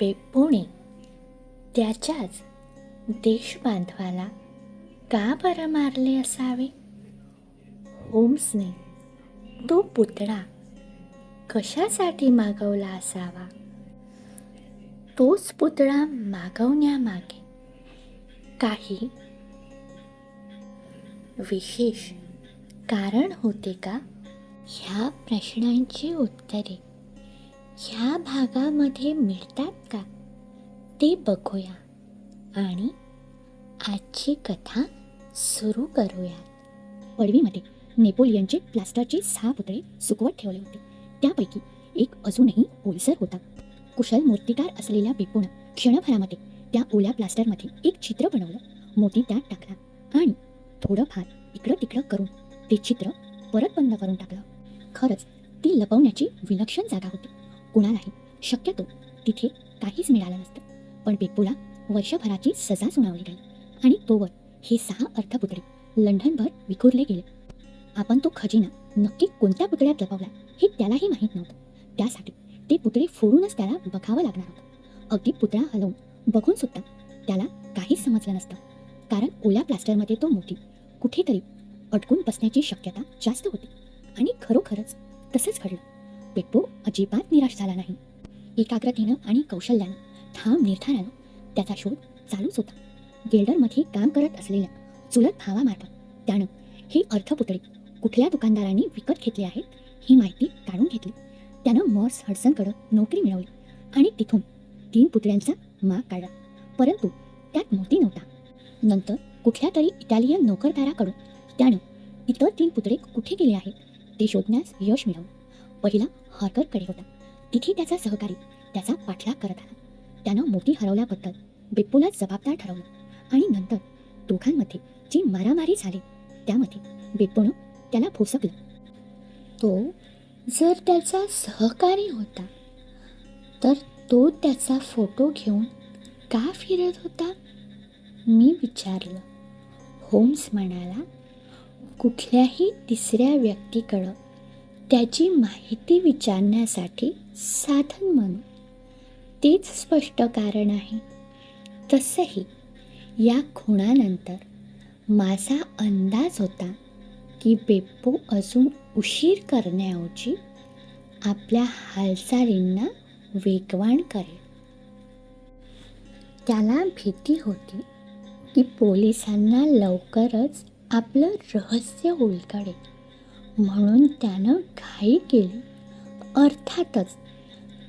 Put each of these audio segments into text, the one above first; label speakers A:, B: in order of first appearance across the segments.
A: बेपोणे. त्याच्याच देशबांधवाला का बरं मारले असावे? होम्सने तो पुतळा कशासाठी मागवला असावा? तोच पुतळा मागवण्यामागे काही विशेष कारण होते का? ह्या प्रश्नांची उत्तरे ह्या भागामध्ये मिळतात का? ते बघूया. आणि आजची कथा सुरू करूयात.
B: पडवीमध्ये नेपोलियनचे प्लास्टरचे सहा पुतळे सुकवत ठेवले होते. त्यापैकी एक अजूनही ओलसर होता. कुशल मूर्तिकार असलेल्या बेपून क्षणभरामध्ये त्या ओल्या प्लास्टरमध्ये एक चित्र बनवलं. मोती त्यात टाकला आणि थोडंफार इकडं तिकडं करून ते चित्र परत बंद करून टाकलं. खरंच ती लपवण्याची विलक्षण जागा होती. कुणालाही शक्यतो तिथे काहीच मिळालं नसतं. पण बेपूला वर्षभराची सजा सुनावली गेली आणि तोवर हे सहा अर्थपुतळे लंडनभर विखुरले गेले. आपण तो खजिना नक्की कोणत्या पुतळ्यात लपवला हे त्यालाही माहीत नव्हतं. त्यासाठी ते पुतळे फोडूनच त्याला बघावं लागणार होतं. अगदी पुतळा हलवून बघून सुद्धा त्याला काहीच समजलं नसतं. कारण ओल्या प्लास्टरमध्ये तो मोठी कुठेतरी अडकून बसण्याची शक्यता जास्त होती आणि खरोखरच तसंच घडलं. पेप्पो अजिबात निराश झाला नाही. एकाग्रतेनं आणि कौशल्यानं ठाम निर्धारानं त्याचा शोध चालूच होता. गिल्डरमध्ये काम करत असलेल्या चुलत भावामार्फत त्यानं हे अर्थपुतळे कुठल्या दुकानदारांनी विकत घेतले आहेत ही माहिती काढून घेतली. त्यानं मॉर्स हडसनकडं नोकरी मिळवली आणि तिथून तीन पुतळ्यांचा माग काढला. परंतु त्यात मोती नव्हता. नंतर कुठल्या तरी इटालियन नोकरदाराकडून त्यानं इतर तीन पुतळे कुठे गेले आहेत ते शोधण्यास यश मिळवलं. पहिला हार्करकडे होता. तिथे त्याचा सहकारी त्याचा पाठलाग करत आला. त्यानं मोती हरवल्याबद्दल बेप्पोला जबाबदार ठरवलं. आणि नंतर दोघांमध्ये जी मारामारी झाली त्यामध्ये बिप्पूनं त्याला भोसकलं.
A: तो जर त्याचा सहकारी होता तर तो त्याचा फोटो घेऊन का फिरत होता? मी विचारलं. होम्स म्हणाला कुठल्याही तिसऱ्या व्यक्तीकडं त्याची माहिती विचारण्यासाठी साधन म्हणून. तेच स्पष्ट कारण आहे. तसंही या खुणानंतर माझा अंदाज होता की बेप्पू अजून उशीर करण्याऐवजी आपल्या हालचालींना वेगवान करेल. त्याला भीती होती की पोलिसांना लवकरच आपलं रहस्य उलगडेल. म्हणून त्यानं घाई केली. अर्थातच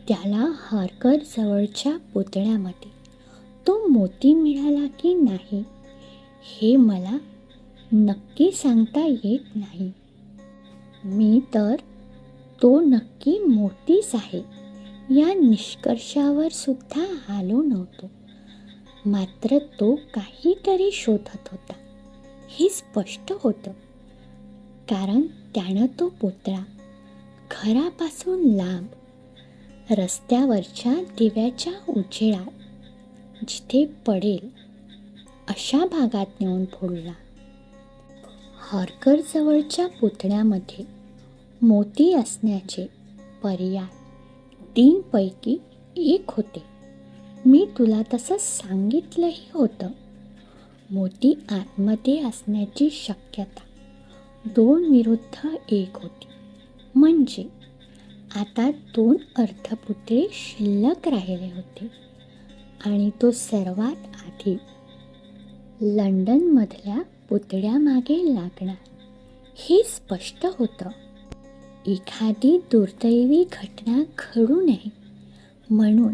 A: त्याला हारकर जवळच्या पुतळ्यामध्ये तो मोती मिळाला की नाही हे मला नक्की सांगता येत नाही. मी तर तो नक्की मोतीच आहे. या निष्कर्षावर सुद्धा आलो नव्हतो. मात्र तो काहीतरी शोधत होता. हे स्पष्ट होतं. कारण त्यानं तो पुतळा घरापासून लांब रस्त्यावरच्या दिव्याच्या उजेडात जिथे पडेल अशा भागात नेऊन फोडला. हॉर्करजवळच्या पुतळ्यामध्ये मोती असण्याचे पर्याय तीनपैकी एक होते. मी तुला तसं सांगितलंही होतं. मोती आतमध्ये असण्याची शक्यता दोन विरुद्ध एक होती. म्हणजे आता दोन अर्थपुतळे शिल्लक राहिले होते. आणि तो सर्वात आधी लंडनमधल्या पुतळ्यामागे लागणार. हे स्पष्ट होतं. एखादी दुर्दैवी घटना घडू नये. म्हणून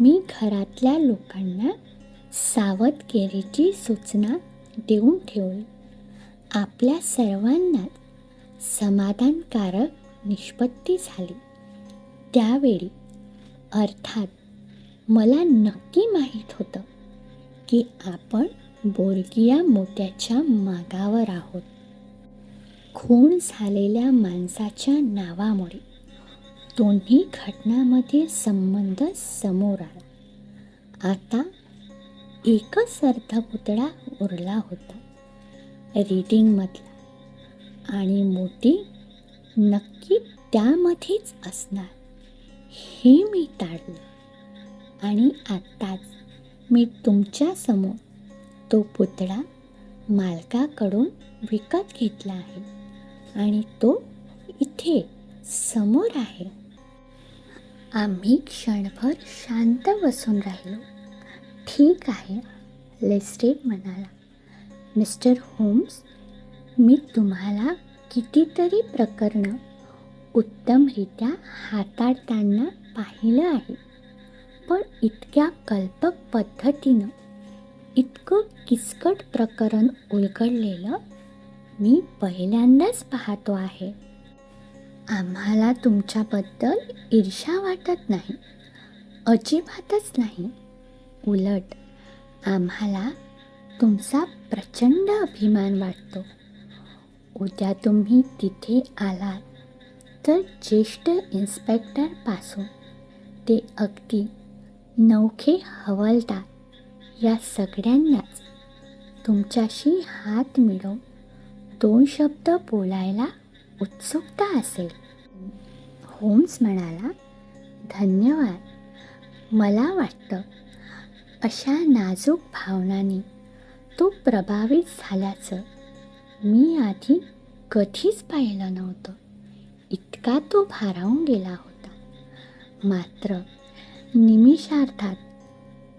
A: मी घरातल्या लोकांना सावधगिरीची सूचना देऊन ठेवली. आपल्या सर्वांनाच समाधानकारक निष्पत्ती झाली. त्यावेळी अर्थात मला नक्की माहीत होतं की आपण बोरगिया मोत्याच्या मागावर आहोत. खून झालेल्या माणसाच्या नावामुळे दोन्ही घटनामध्ये संबंध समोर आला. आता एकच अर्धपुतळा उरला होता. रीडिंगमधला आणि मोती नक्की त्यामध्येच असणार. हे मी टाळलं. आणि आत्ताच मी तुमच्यासमोर तो पुतळा मालकाकडून विकत घेतला आहे. आणि तो इथे समोर आहे. आम्ही क्षणभर शांत बसून राहिलो. ठीक आहे लेस्टेड म्हणाला. मिस्टर होम्स मी तुम्हाला कितीतरी प्रकरणं उत्तमरित्या हाताळताना पाहिलं आहे. पण इतक्या कल्पक पद्धतीनं इतकं किचकट प्रकरण उलगडलेलं मी पहिल्यांदाच पाहतो आहे. आम्हाला तुमच्याबद्दल ईर्षा वाटत नाही अजिबातच नाही. उलट आम्हाला तुमचा प्रचंड अभिमान वाटतो. उद्या तुम्ही तिथे आलात तर ज्येष्ठ इन्स्पेक्टरपासून ते अगदी नौखे हवालदार या सगळ्यांनाच तुमच्याशी हात मिळवून दोन शब्द बोलायला उत्सुकता असेल. होम्स म्हणाला धन्यवाद. मला वाटतं अशा नाजूक भावनांनी तो प्रभावित झाल्याचं मी आधी कधीच पाहिलं नव्हतं. इतका तो भारावून गेला होता. मात्र निमिषार्थात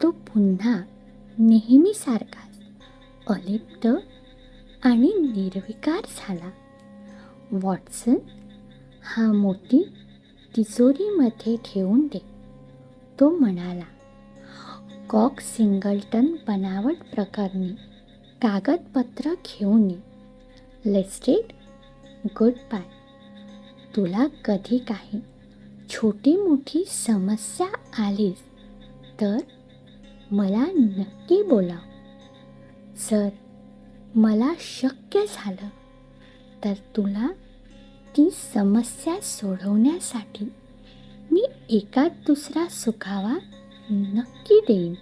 A: तो पुन्हा नेहमीसारखाच अलिप्त आणि निर्विकार झाला. वॉटसन हा मोती तिजोरीमध्ये ठेवून दे तो म्हणाला. कॉक सिंगल्टन बनावट प्रकरणी कागदपत्र घेऊन ये. लेस्टेड गुड बाय तुला कधी काही छोटी मोठी समस्या आलीच तर मला नक्की बोलाव. जर मला शक्य झालं तर तुला ती समस्या सोडवण्यासाठी मी एका दुसरा सुखावा नक्की देईन.